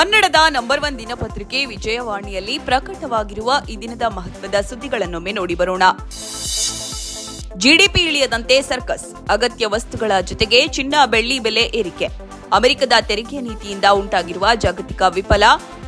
ಕನ್ನಡದ number one ದಿನಪತ್ರಿಕೆ ವಿಜಯವಾಣಿಯಲ್ಲಿ ಪ್ರಕಟವಾಗಿರುವ ಈ ದಿನದ ಮಹತ್ವದ ಸುದ್ದಿಗಳನ್ನೊಮ್ಮೆ ನೋಡಿ ಬರೋಣ. ಜಿಡಿಪಿ ಇಳಿಯದಂತೆ ಸರ್ಕಸ್, ಅಗತ್ಯ ವಸ್ತುಗಳ ಜೊತೆಗೆ ಚಿನ್ನ ಬೆಳ್ಳಿ ಬೆಲೆ ಏರಿಕೆ. ಅಮೆರಿಕದ ತೆರಿಗೆ ನೀತಿಯಿಂದ ಉಂಟಾಗಿರುವ ಜಾಗತಿಕ ವಿಫಲ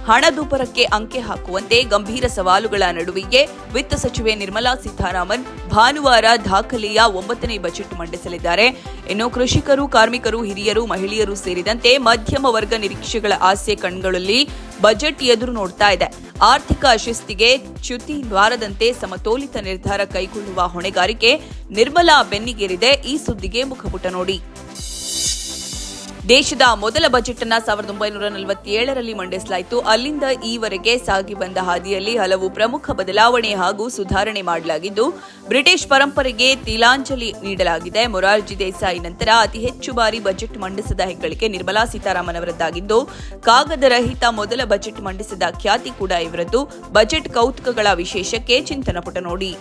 ಹಣದುಬ್ಬರಕ್ಕೆ ಅಂಕೆ ಹಾಕುವಂತೆ ಗಂಭೀರ ಸವಾಲುಗಳ ನಡುವೆಯೇ ವಿತ್ತ ಸಚಿವೆ ನಿರ್ಮಲಾ ಸೀತಾರಾಮನ್ ಭಾನುವಾರ ದಾಖಲೆಯ ಒಂಬತ್ತನೇ ಬಜೆಟ್ ಮಂಡಿಸಲಿದ್ದಾರೆ. ಇನ್ನು ಕೃಷಿಕರು, ಕಾರ್ಮಿಕರು, ಹಿರಿಯರು, ಮಹಿಳೆಯರು ಸೇರಿದಂತೆ ಮಧ್ಯಮ ವರ್ಗ ನಿರೀಕ್ಷೆಗಳ ಆಸೆ ಕಣ್ಗಳಲ್ಲಿ ಬಜೆಟ್ ಎದುರು ನೋಡ್ತಾ ಇದೆ. ಆರ್ಥಿಕ ಶಿಸ್ತಿಗೆ ಚ್ಯುತಿ ಬಾರದಂತೆ ಸಮತೋಲಿತ ನಿರ್ಧಾರ ಕೈಗೊಳ್ಳುವ ಹೊಣೆಗಾರಿಕೆ ನಿರ್ಮಲಾ ಬೆನ್ನಿಗೇರಿದೆ. ಈ ಸುದ್ದಿಗೆ ಮುಖಪುಟ ನೋಡಿ. ದೇಶದ ಮೊದಲ ಬಜೆಟ್ ಅನ್ನ ಸಾವಿರದ ಒಂಬೈನೂರ ನಲವತ್ತೇಳರಲ್ಲಿ ಮಂಡಿಸಲಾಯಿತು. ಅಲ್ಲಿಂದ ಈವರೆಗೆ ಸಾಗಿ ಬಂದ ಹಾದಿಯಲ್ಲಿ ಹಲವು ಪ್ರಮುಖ ಬದಲಾವಣೆ ಹಾಗೂ ಸುಧಾರಣೆ ಮಾಡಲಾಗಿದ್ದು, ಬ್ರಿಟಿಷ್ ಪರಂಪರೆಗೆ ತಿಲಾಂಜಲಿ ನೀಡಲಾಗಿದೆ. ಮೊರಾರ್ಜಿ ದೇಸಾಯಿ ನಂತರ ಅತಿ ಹೆಚ್ಚು ಬಾರಿ ಬಜೆಟ್ ಮಂಡಿಸಿದ ಹೆಗ್ಗಳಿಕೆ ನಿರ್ಮಲಾ ಸೀತಾರಾಮನ್ ಅವರದ್ದಾಗಿದ್ದು ಕಾಗದ ಮೊದಲ ಬಜೆಟ್ ಮಂಡಿಸಿದ ಖ್ಯಾತಿ ಕೂಡ ಇವರದ್ದು. ಬಜೆಟ್ ಕೌತುಕಗಳ ವಿಶೇಷಕ್ಕೆ ಚಿಂತನ ಪುಟ ನೋಡಿ.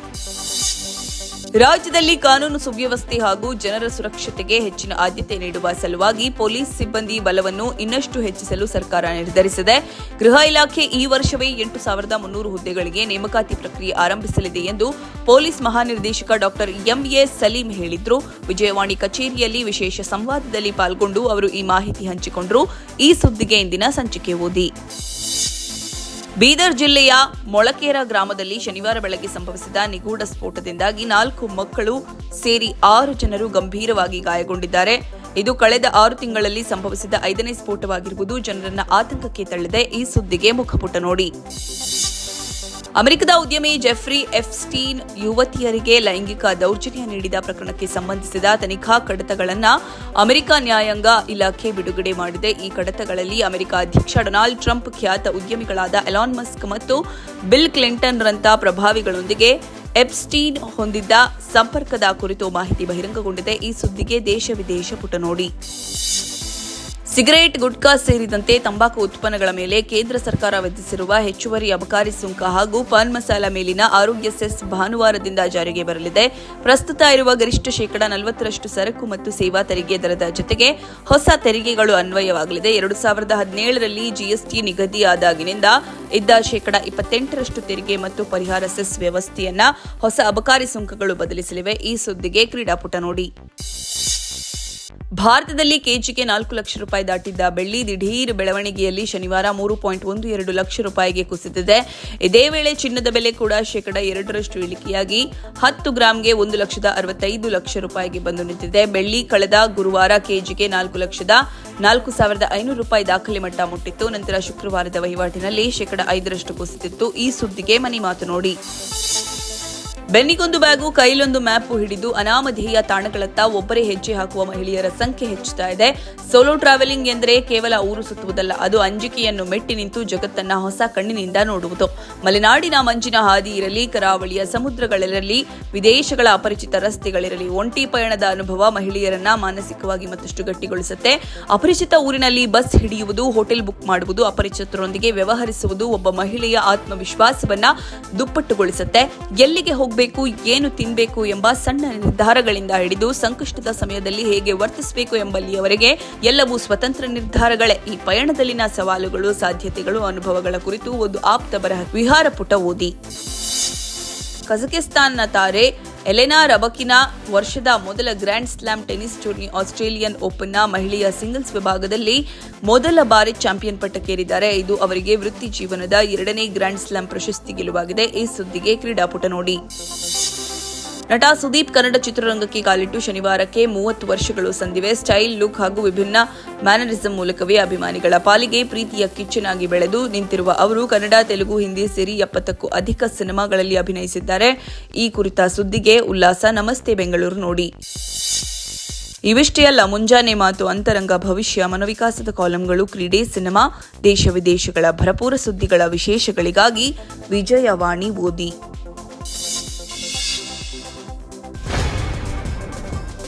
ರಾಜ್ಯದಲ್ಲಿ ಕಾನೂನು ಸುವ್ಯವಸ್ಥೆ ಹಾಗೂ ಜನರ ಸುರಕ್ಷತೆಗೆ ಹೆಚ್ಚಿನ ಆದ್ಯತೆ ನೀಡುವ ಸಲುವಾಗಿ ಪೊಲೀಸ್ ಸಿಬ್ಬಂದಿ ಬಲವನ್ನು ಇನ್ನಷ್ಟು ಹೆಚ್ಚಿಸಲು ಸರ್ಕಾರ ನಿರ್ಧರಿಸಿದೆ. ಗೃಹ ಇಲಾಖೆ ಈ ವರ್ಷವೇ ಎಂಟು ಸಾವಿರದ ಮುನ್ನೂರು ಹುದ್ದೆಗಳಿಗೆ ನೇಮಕಾತಿ ಪ್ರಕ್ರಿಯೆ ಆರಂಭಿಸಲಿದೆ ಎಂದು ಪೊಲೀಸ್ ಮಹಾನಿರ್ದೇಶಕ ಡಾಕ್ಟರ್ ಎಂಎ ಸಲೀಂ ಹೇಳಿದ್ರು. ವಿಜಯವಾಣಿ ಕಚೇರಿಯಲ್ಲಿ ವಿಶೇಷ ಸಂವಾದದಲ್ಲಿ ಪಾಲ್ಗೊಂಡು ಅವರು ಈ ಮಾಹಿತಿ ಹಂಚಿಕೊಂಡರು. ಈ ಸುದ್ದಿಗೆ ಇಂದಿನ ಸಂಚಿಕೆ ಓದಿ. ಬೀದರ್ ಜಿಲ್ಲೆಯ ಮೊಳಕೇರ ಗ್ರಾಮದಲ್ಲಿ ಶನಿವಾರ ಬೆಳಗ್ಗೆ ಸಂಭವಿಸಿದ ನಿಗೂಢ ಸ್ಫೋಟದಿಂದಾಗಿ ನಾಲ್ಕು ಮಕ್ಕಳು ಸೇರಿ ಆರು ಜನರು ಗಂಭೀರವಾಗಿ ಗಾಯಗೊಂಡಿದ್ದಾರೆ. ಇದು ಕಳೆದ ಆರು ತಿಂಗಳಲ್ಲಿ ಸಂಭವಿಸಿದ ಐದನೇ ಸ್ಫೋಟವಾಗಿರುವುದು ಜನರನ್ನ ಆತಂಕಕ್ಕೆ ತಳ್ಳಿದೆ. ಈ ಸುದ್ದಿಗೆ ಮುಖಪುಟ ನೋಡಿ. ಅಮೆರಿಕದ ಉದ್ಯಮಿ ಜೆಫ್ರಿ ಎಫ್ಸ್ಟೀನ್ ಯುವತಿಯರಿಗೆ ಲೈಂಗಿಕ ದೌರ್ಜನ್ಯ ನೀಡಿದ ಪ್ರಕರಣಕ್ಕೆ ಸಂಬಂಧಿಸಿದ ತನಿಖಾ ಕಡತಗಳನ್ನು ಅಮೆರಿಕ ನ್ಯಾಯಾಂಗ ಇಲಾಖೆ ಬಿಡುಗಡೆ ಮಾಡಿದೆ. ಈ ಕಡತಗಳಲ್ಲಿ ಅಮೆರಿಕ ಅಧ್ಯಕ್ಷ ಡೊನಾಲ್ಡ್ ಟ್ರಂಪ್, ಖ್ಯಾತ ಉದ್ಯಮಿಗಳಾದ ಎಲಾನ್ ಮಸ್ಕ್ ಮತ್ತು ಬಿಲ್ ಕ್ಲಿಂಟನ್ ರಂತ ಪ್ರಭಾವಿಗಳೊಂದಿಗೆ ಎಪ್ಸ್ಟೀನ್ ಹೊಂದಿದ್ದ ಸಂಪರ್ಕದ ಕುರಿತು ಮಾಹಿತಿ ಬಹಿರಂಗಗೊಂಡಿದೆ. ಈ ಸುದ್ದಿಗೆ ದೇಶ ವಿದೇಶ ಪುಟ ನೋಡಿ. ಸಿಗರೇಟ್, ಗುಟ್ಕಾ ಸೇರಿದಂತೆ ತಂಬಾಕು ಉತ್ಪನ್ನಗಳ ಮೇಲೆ ಕೇಂದ್ರ ಸರ್ಕಾರ ವಿಧಿಸಿರುವ ಹೆಚ್ಚುವರಿ ಅಬಕಾರಿ ಸುಂಕ ಹಾಗೂ ಪಾನ್ ಮಸಾಲ ಮೇಲಿನ ಆರೋಗ್ಯ ಸೆಸ್ ಭಾನುವಾರದಿಂದ ಜಾರಿಗೆ ಬರಲಿದೆ. ಪ್ರಸ್ತುತ ಇರುವ ಗರಿಷ್ಠ ಶೇಕಡಾ ನಲವತ್ತರಷ್ಟು ಸರಕು ಮತ್ತು ಸೇವಾ ತೆರಿಗೆ ದರದ ಜೊತೆಗೆ ಹೊಸ ತೆರಿಗೆಗಳು ಅನ್ವಯವಾಗಲಿದೆ. ಎರಡು ಸಾವಿರದ ಹದಿನೇಳರಲ್ಲಿ ಜಿಎಸ್ಟಿ ನಿಗದಿಯಾದಾಗಿನಿಂದ ಇದ್ದ ಶೇಕಡಾ ಇಪ್ಪತ್ತೆಂಟರಷ್ಟು ತೆರಿಗೆ ಮತ್ತು ಪರಿಹಾರ ಸೆಸ್ ವ್ಯವಸ್ಥೆಯನ್ನ ಹೊಸ ಅಬಕಾರಿ ಸುಂಕಗಳು ಬದಲಿಸಲಿವೆ. ಈ ಸುದ್ದಿಗೆ ಕ್ರೀಡಾಪುಟ ನೋಡಿ. ಭಾರತದಲ್ಲಿ ಕೆಜಿಗೆ ನಾಲ್ಕು ಲಕ್ಷ ರೂಪಾಯಿ ದಾಟಿದ್ದ ಬೆಳ್ಳಿ ದಿಢೀರ್ ಬೆಳವಣಿಗೆಯಲ್ಲಿ ಶನಿವಾರ ಮೂರು ಪಾಯಿಂಟ್ ಒಂದು ಎರಡು ಲಕ್ಷ ರೂಪಾಯಿಗೆ ಕುಸಿದಿದೆ. ಇದೇ ವೇಳೆ ಚಿನ್ನದ ಬೆಲೆ ಕೂಡ ಶೇಕಡ ಎರಡರಷ್ಟು ಇಳಿಕೆಯಾಗಿ ಹತ್ತು ಗ್ರಾಂಗೆ ಒಂದು ಲಕ್ಷದ ಅರವತ್ತೈದು ಲಕ್ಷ ರೂಪಾಯಿಗೆ ಬಂದು ನಿಂತಿದೆ. ಬೆಳ್ಳಿ ಕಳೆದ ಗುರುವಾರ ಕೆಜಿಗೆ ನಾಲ್ಕು ಲಕ್ಷದ ನಾಲ್ಕು ಸಾವಿರದ ಐನೂರು ರೂಪಾಯಿ ದಾಖಲೆ ಮಟ್ಟ ಮುಟ್ಟಿತ್ತು. ನಂತರ ಶುಕ್ರವಾರದ ವಹಿವಾಟಿನಲ್ಲಿ ಶೇಕಡ ಐದರಷ್ಟು ಕುಸಿತಿತ್ತು ಈ ಸುದ್ದಿಗೆ ಮನಿ ಮಾತು ನೋಡಿ. ಬೆನ್ನಿಗೊಂದು ಬ್ಯಾಗು, ಕೈಲೊಂದು ಮ್ಯಾಪ್ ಹಿಡಿದು ಅನಾಮಧೇಯ ತಾಣಗಳತ್ತ ಒಬ್ಬರೇ ಹೆಜ್ಜೆ ಹಾಕುವ ಮಹಿಳೆಯರ ಸಂಖ್ಯೆ ಹೆಚ್ಚುತ್ತಾ ಇದೆ. ಸೋಲೋ ಟ್ರಾವೆಲಿಂಗ್ ಎಂದರೆ ಕೇವಲ ಊರು ಸುತ್ತುವುದಲ್ಲ, ಅದು ಅಂಜಿಕೆಯನ್ನು ಮೆಟ್ಟಿ ನಿಂತು ಜಗತ್ತನ್ನ ಹೊಸ ಕಣ್ಣಿನಿಂದ ನೋಡುವುದು. ಮಲೆನಾಡಿನ ಮಂಜಿನ ಹಾದಿ ಇರಲಿ, ಕರಾವಳಿಯ ಸಮುದ್ರಗಳಿರಲಿ ವಿದೇಶಗಳ ಅಪರಿಚಿತ ರಸ್ತೆಗಳಿರಲಿ, ಒಂಟಿ ಪಯಣದ ಅನುಭವ ಮಹಿಳೆಯರನ್ನ ಮಾನಸಿಕವಾಗಿ ಮತ್ತಷ್ಟು ಗಟ್ಟಿಗೊಳಿಸುತ್ತೆ. ಅಪರಿಚಿತ ಊರಿನಲ್ಲಿ ಬಸ್ ಹಿಡಿಯುವುದು, ಹೋಟೆಲ್ ಬುಕ್ ಮಾಡುವುದು, ಅಪರಿಚಿತರೊಂದಿಗೆ ವ್ಯವಹರಿಸುವುದು ಒಬ್ಬ ಮಹಿಳೆಯ ಆತ್ಮವಿಶ್ವಾಸವನ್ನ ದುಪ್ಪಟ್ಟುಗೊಳಿಸುತ್ತೆ. ಎಲ್ಲಿಗೆ ಹೋಗಬೇಕು? ಏನು ತಿನ್ಬೇಕು ಎಂಬ ಸಣ್ಣ ನಿರ್ಧಾರಗಳಿಂದ ಹಿಡಿದು ಸಂಕಷ್ಟದ ಸಮಯದಲ್ಲಿ ಹೇಗೆ ವರ್ತಿಸಬೇಕು ಎಂಬಲ್ಲಿಯವರೆಗೆ ಎಲ್ಲವೂ ಸ್ವತಂತ್ರ ನಿರ್ಧಾರಗಳೇ. ಈ ಪಯಣದಲ್ಲಿನ ಸವಾಲುಗಳು, ಸಾಧ್ಯತೆಗಳು, ಅನುಭವಗಳ ಕುರಿತು ಒಂದು ಆಪ್ತ ಬರಹ ವಿಹಾರ ಪುಟ ಓದಿ. ಕಜಕಿಸ್ತಾನ್ನ ತಾರೆ ಎಲೆನಾ ರಬಕಿನ ವರ್ಷದ ಮೊದಲ grand slam tennis tourney Australian ಓಪನ್ನ ಮಹಿಳೆಯ ಸಿಂಗಲ್ಸ್ ವಿಭಾಗದಲ್ಲಿ ಮೊದಲ ಬಾರಿ ಚಾಂಪಿಯನ್ ಪಟ್ಟಕ್ಕೇರಿದ್ದಾರೆ. ಇದು ಅವರಿಗೆ ವೃತ್ತಿ ಜೀವನದ ಎರಡನೇ ಗ್ರ್ಯಾಂಡ್ ಸ್ಲಾಮ್ ಪ್ರಶಸ್ತಿ ಗೆಲುವಾಗಿದೆ. ಈ ಸುದ್ದಿಗೆ ಕ್ರೀಡಾಪುಟ ನೋಡಿ. ನಟ ಸುದೀಪ್ ಕನ್ನಡ ಚಿತ್ರರಂಗಕ್ಕೆ ಕಾಲಿಟ್ಟು ಶನಿವಾರಕ್ಕೆ ಮೂವತ್ತು ವರ್ಷಗಳು ಸಂದಿವೆ. ಸ್ಟೈಲ್, ಲುಕ್ ಹಾಗೂ ವಿಭಿನ್ನ ಮ್ಯಾನರಿಸಂ ಮೂಲಕವೇ ಅಭಿಮಾನಿಗಳ ಪಾಲಿಗೆ ಪ್ರೀತಿಯ ಕಿಚ್ಚನಾಗಿ ಬೆಳೆದು ನಿಂತಿರುವ ಅವರು ಕನ್ನಡ, ತೆಲುಗು, ಹಿಂದಿ ಸೇರಿ ಎಪ್ಪತ್ತಕ್ಕೂ ಅಧಿಕ ಸಿನಿಮಾಗಳಲ್ಲಿ ಅಭಿನಯಿಸಿದ್ದಾರೆ. ಈ ಕುರಿತ ಸುದ್ದಿಗೆ ಉಲ್ಲಾಸ. ನಮಸ್ತೆ ಬೆಂಗಳೂರು ನೋಡಿ. ಇವಿಷ್ಟೇ ಅಲ್ಲ ಮುಂಜಾನೆ ಮಾತು ಅಂತರಂಗ ಭವಿಷ್ಯ, ಮನೋವಿಕಾಸದ ಕಾಲಂಗಳು, ಕ್ರೀಡೆ, ಸಿನಿಮಾ, ದೇಶ ವಿದೇಶಗಳ ಭರಪೂರ ಸುದ್ದಿಗಳ ವಿಶೇಷಗಳಿಗಾಗಿ ವಿಜಯವಾಣಿ ಓದಿ.